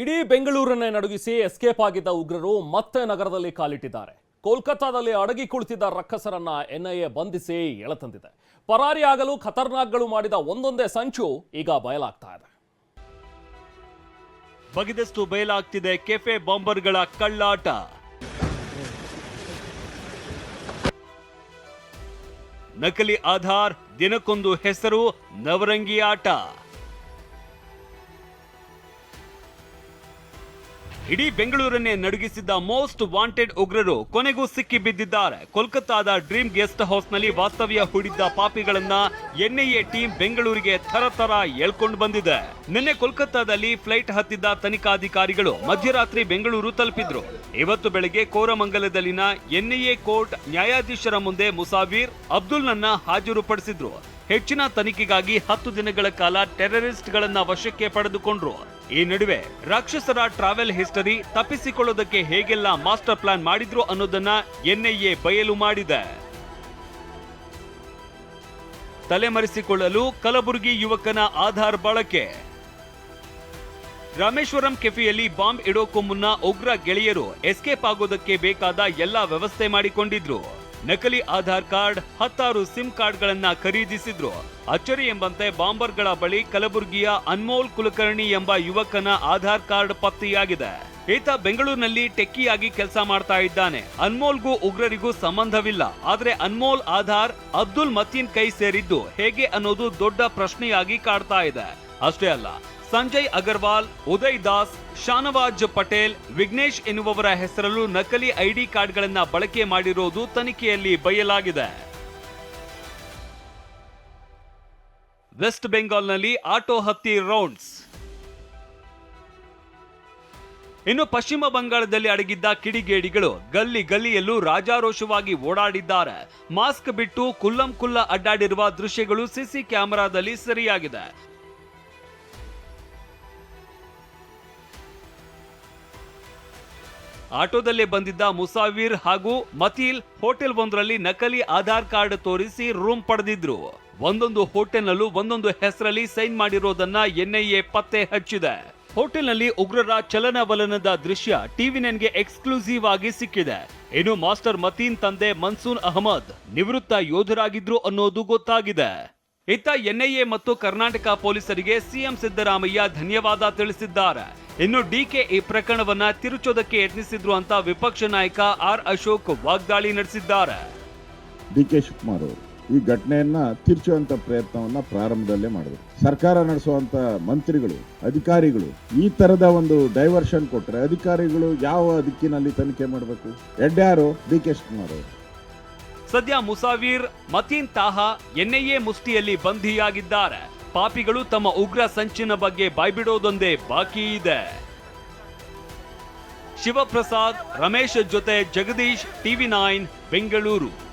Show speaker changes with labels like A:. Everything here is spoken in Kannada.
A: ಇಡೀ ಬೆಂಗಳೂರನ್ನೇ ನಡುಗಿಸಿ ಎಸ್ಕೇಪ್ ಆಗಿದ್ದ ಉಗ್ರರು ಮತ್ತೆ ನಗರದಲ್ಲಿ ಕಾಲಿಟ್ಟಿದ್ದಾರೆ. ಕೋಲ್ಕತ್ತಾದಲ್ಲಿ ಅಡಗಿ ಕುಳಿತಿದ್ದ ರಕ್ಕಸರನ್ನ ಎನ್ಐಎ ಬಂಧಿಸಿ ಎಳೆತಂದಿದೆ. ಪರಾರಿಯಾಗಲು ಖತರ್ನಾಕ್ಗಳು ಮಾಡಿದ ಒಂದೊಂದೇ ಸಂಚು ಈಗ ಬಯಲಾಗ್ತಾ ಇದೆ.
B: ಬಗೆದಷ್ಟು ಬಯಲಾಗ್ತಿದೆ ಕೆಫೆ ಬಾಂಬರ್ಗಳ ಕಳ್ಳಾಟ. ನಕಲಿ ಆಧಾರ್, ದಿನಕ್ಕೊಂದು ಹೆಸರು, ನವರಂಗಿ ಇಡೀ ಬೆಂಗಳೂರನ್ನೇ ನಡುಗಿಸಿದ್ದ ಮೋಸ್ಟ್ ವಾಂಟೆಡ್ ಉಗ್ರರು ಕೊನೆಗೂ ಸಿಕ್ಕಿ ಬಿದ್ದಿದ್ದಾರೆ. ಕೋಲ್ಕತ್ತಾದ ಡ್ರೀಮ್ ಗೆಸ್ಟ್ ಹೌಸ್ನಲ್ಲಿ ವಾಸ್ತವ್ಯ ಹೂಡಿದ್ದ ಪಾಪಿಗಳನ್ನ ಎನ್ಐಎ ಟೀಮ್ ಬೆಂಗಳೂರಿಗೆ ಥರಥರ ಎಳ್ಕೊಂಡು ಬಂದಿದೆ. ನಿನ್ನೆ ಕೋಲ್ಕತ್ತಾದಲ್ಲಿ ಫ್ಲೈಟ್ ಹತ್ತಿದ್ದ ತನಿಖಾಧಿಕಾರಿಗಳು ಮಧ್ಯರಾತ್ರಿ ಬೆಂಗಳೂರು ತಲುಪಿದ್ರು. ಇವತ್ತು ಬೆಳಗ್ಗೆ ಕೋರಮಂಗಲದಲ್ಲಿನ ಎನ್ಐಎ ಕೋರ್ಟ್ ನ್ಯಾಯಾಧೀಶರ ಮುಂದೆ ಮುಸಾವೀರ್ ಅಬ್ದುಲ್ನನ್ನ ಹಾಜರುಪಡಿಸಿದ್ರು. ಹೆಚ್ಚಿನ ತನಿಖೆಗಾಗಿ ಹತ್ತು ದಿನಗಳ ಕಾಲ ಟೆರರಿಸ್ಟ್ ಗಳನ್ನ ವಶಕ್ಕೆ ಪಡೆದುಕೊಂಡ್ರು. ಈ ನಡುವೆ ರಾಕ್ಷಸರ ಟ್ರಾವೆಲ್ ಹಿಸ್ಟರಿ ತಪ್ಪಿಸಿಕೊಳ್ಳೋದಕ್ಕೆ ಹೇಗೆಲ್ಲ ಮಾಸ್ಟರ್ ಪ್ಲಾನ್ ಮಾಡಿದ್ರು ಅನ್ನೋದನ್ನ ಎನ್ಐಎ ಬಯಲು ಮಾಡಿದೆ. ತಲೆಮರೆಸಿಕೊಳ್ಳಲು ಕಲಬುರಗಿ ಯುವಕನ ಆಧಾರ್ ಬಳಕೆ. ರಾಮೇಶ್ವರಂ ಕೆಫೆಯಲ್ಲಿ ಬಾಂಬ್ ಇಡೋಕ್ಕೂ ಮುನ್ನ ಉಗ್ರ ಗೆಳೆಯರು ಎಸ್ಕೇಪ್ ಆಗೋದಕ್ಕೆ ಬೇಕಾದ ಎಲ್ಲಾ ವ್ಯವಸ್ಥೆ ಮಾಡಿಕೊಂಡಿದ್ರು. ನಕಲಿ ಆಧಾರ್ ಕಾರ್ಡ್, ಹತ್ತಾರು ಸಿಮ್ ಕಾರ್ಡ್ಗಳನ್ನ ಖರೀದಿಸಿದ್ರು. ಅಚ್ಚರಿ ಎಂಬಂತೆ ಬಾಂಬರ್ಗಳ ಬಳಿ ಕಲಬುರಗಿಯ ಅನ್ಮೋಲ್ ಕುಲಕರ್ಣಿ ಎಂಬ ಯುವಕನ ಆಧಾರ್ ಕಾರ್ಡ್ ಪತ್ತೆಯಾಗಿದೆ. ಈತ ಬೆಂಗಳೂರಿನಲ್ಲಿ ಟೆಕ್ಕಿಯಾಗಿ ಕೆಲಸ ಮಾಡ್ತಾ ಇದ್ದಾನೆ. ಅನ್ಮೋಲ್ಗೂ ಉಗ್ರರಿಗೂ ಸಂಬಂಧವಿಲ್ಲ. ಆದ್ರೆ ಅನ್ಮೋಲ್ ಆಧಾರ್ ಅಬ್ದುಲ್ ಮತೀನ್ ಕೈ ಸೇರಿದ್ದು ಹೇಗೆ ಅನ್ನೋದು ದೊಡ್ಡ ಪ್ರಶ್ನೆಯಾಗಿ ಕಾಡ್ತಾ ಇದೆ. ಅಷ್ಟೇ ಅಲ್ಲ ಸಂಜಯ್ ಅಗರ್ವಾಲ್, ಉದಯ್ ದಾಸ್, ಶಾನವಾಜ್ ಪಟೇಲ್, ವಿಘ್ನೇಶ್ ಎನ್ನುವವರ ಹೆಸರಲ್ಲೂ ನಕಲಿ ಐಡಿ ಕಾರ್ಡ್ಗಳನ್ನು ಬಳಕೆ ಮಾಡಿರೋದು ತನಿಖೆಯಲ್ಲಿ ಬಯಲಾಗಿದೆ. ವೆಸ್ಟ್ ಬೆಂಗಾಲ್ನಲ್ಲಿ ಆಟೋ ಹತ್ತಿ ರೌಂಡ್ಸ್. ಇನ್ನು ಪಶ್ಚಿಮ ಬಂಗಾಳದಲ್ಲಿ ಅಡಗಿದ್ದ ಕಿಡಿಗೇಡಿಗಳು ಗಲ್ಲಿ ಗಲ್ಲಿಯಲ್ಲೂ ರಾಜಾರೋಷವಾಗಿ ಓಡಾಡಿದ್ದಾರೆ. ಮಾಸ್ಕ್ ಬಿಟ್ಟು ಕುಲ್ಲಂ ಕುಲ್ಲ ಅಡ್ಡಾಡಿರುವ ದೃಶ್ಯಗಳು ಸಿಸಿ ಕ್ಯಾಮೆರಾದಲ್ಲಿ ಸರಿಯಾಗಿದೆ. ಆಟೋದಲ್ಲೇ ಬಂದಿದ್ದ ಮುಸಾವೀರ್ ಹಾಗೂ ಮತೀಲ್ ಹೋಟೆಲ್ ಒಂದರಲ್ಲಿ ನಕಲಿ ಆಧಾರ್ ಕಾರ್ಡ್ ತೋರಿಸಿ ರೂಮ್ ಪಡೆದಿದ್ರು. ಒಂದೊಂದು ಹೋಟೆಲ್ನಲ್ಲೂ ಒಂದೊಂದು ಹೆಸರಲ್ಲಿ ಸೈನ್ ಮಾಡಿರೋದನ್ನ ಎನ್ಐಎ ಪತ್ತೆ ಹಚ್ಚಿದೆ. ಹೋಟೆಲ್ನಲ್ಲಿ ಉಗ್ರರ ಚಲನವಲನದ ದೃಶ್ಯ ಟಿವಿ ನನ್ಗೆ ಎಕ್ಸ್ಕ್ಲೂಸಿವ್ ಆಗಿ ಸಿಕ್ಕಿದೆ. ಇನ್ನು ಮಾಸ್ಟರ್ ಮತೀನ್ ತಂದೆ ಮನ್ಸೂನ್ ಅಹಮದ್ ನಿವೃತ್ತ ಯೋಧರಾಗಿದ್ರು ಅನ್ನೋದು ಗೊತ್ತಾಗಿದೆ. ಇತ್ತ ಎನ್ಐಎ ಮತ್ತು ಕರ್ನಾಟಕ ಪೊಲೀಸರಿಗೆ ಸಿಎಂ ಸಿದ್ದರಾಮಯ್ಯ ಧನ್ಯವಾದ ತಿಳಿಸಿದ್ದಾರೆ. ಇನ್ನು ಡಿಕೆ ಈ ಪ್ರಕರಣವನ್ನ ತಿರುಚೋದಕ್ಕೆ ಯತ್ನಿಸಿದ್ರು ಅಂತ ವಿಪಕ್ಷ ನಾಯಕ ಆರ್ ಅಶೋಕ್ ವಾಗ್ದಾಳಿ ನಡೆಸಿದ್ದಾರೆ.
C: ಡಿ ಕೆ ಶಿವಕುಮಾರ್ ಅವರು ಈ ಘಟನೆಯನ್ನ ತಿರುಚುವಂತ ಪ್ರಯತ್ನವನ್ನ ಪ್ರಾರಂಭದಲ್ಲೇ ಮಾಡಿದ್ರು. ಸರ್ಕಾರ ನಡೆಸುವಂತ ಮಂತ್ರಿಗಳು, ಅಧಿಕಾರಿಗಳು ಈ ತರದ ಒಂದು ಡೈವರ್ಷನ್ ಕೊಟ್ರೆ ಅಧಿಕಾರಿಗಳು ಯಾವ ದಿಕ್ಕಿನಲ್ಲಿ ತನಿಖೆ ಮಾಡಬೇಕು? ಎಡ್ಯಾರು ಡಿ ಕೆ ಶಿವಕುಮಾರ್ ಅವರು.
B: ಸದ್ಯ ಮುಸಾವೀರ್ ಮತೀನ್ ತಾಹಾ ಎನ್ಐಎ ಮುಷ್ಟಿಯಲ್ಲಿ ಬಂಧಿಯಾಗಿದ್ದಾರೆ. ಪಾಪಿಗಳು ತಮ್ಮ ಉಗ್ರ ಸಂಚಿನ ಬಗ್ಗೆ ಬಾಯ್ಬಿಡೋದೊಂದೇ ಬಾಕಿ ಇದೆ. ಶಿವಪ್ರಸಾದ್, ರಮೇಶ್ ಜೊತೆ ಜಗದೀಶ್, ಟಿವಿ ನೈನ್, ಬೆಂಗಳೂರು.